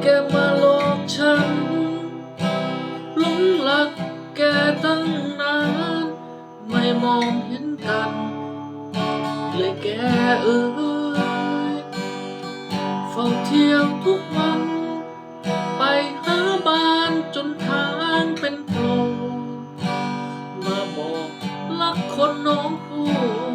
แกมาหลอกฉันหลงหลักแกตั้งนาน ไม่มองเห็นกัน เลยแกเอ้ยเฝ้าเที่ยวทุกวัน ไปหาบ้านจนทางเป็นโพงมาบอกรักคนน้องผู้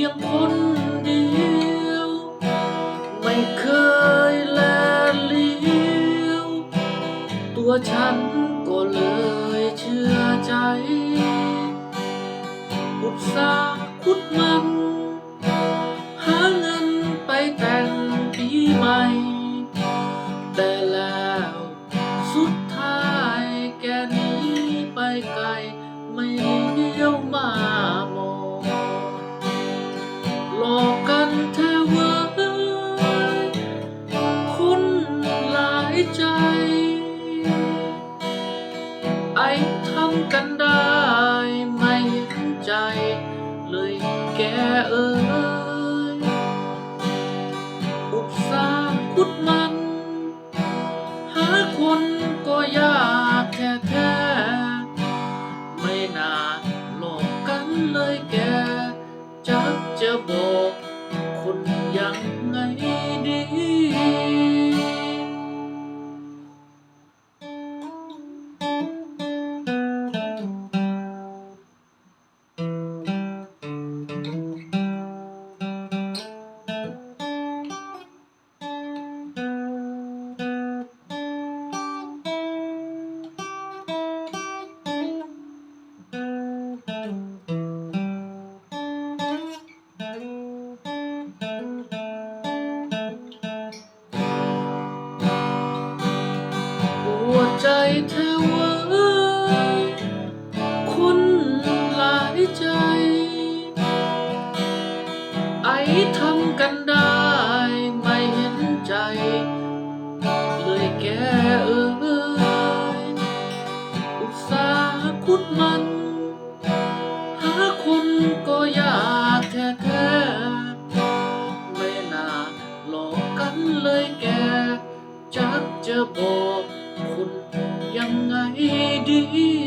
พียงคนเดียว ไม่เคยแลเลี้ยว ตัวฉันก็เลยเชื่อใจอุตส่าห์คุดมัน ใจ ไอ้ทำกันได้ไม่เห็นใจ เลยแกเอ้ยอุตสาคุดมัน หาคนก็ยากแท้แท้ไม่น่าหลอกกันเลยแกจักจะบอก ดใจแท้เว้ยคุณหลายใจ ไอ้ทำกันได้ไม่เห็นใจ เลยแกเอ้ยอุตส่าห์คุดมัน หาคนก็ยากแท้ๆไม่น่าหลอกกันเลยแกจักจะบอก ยั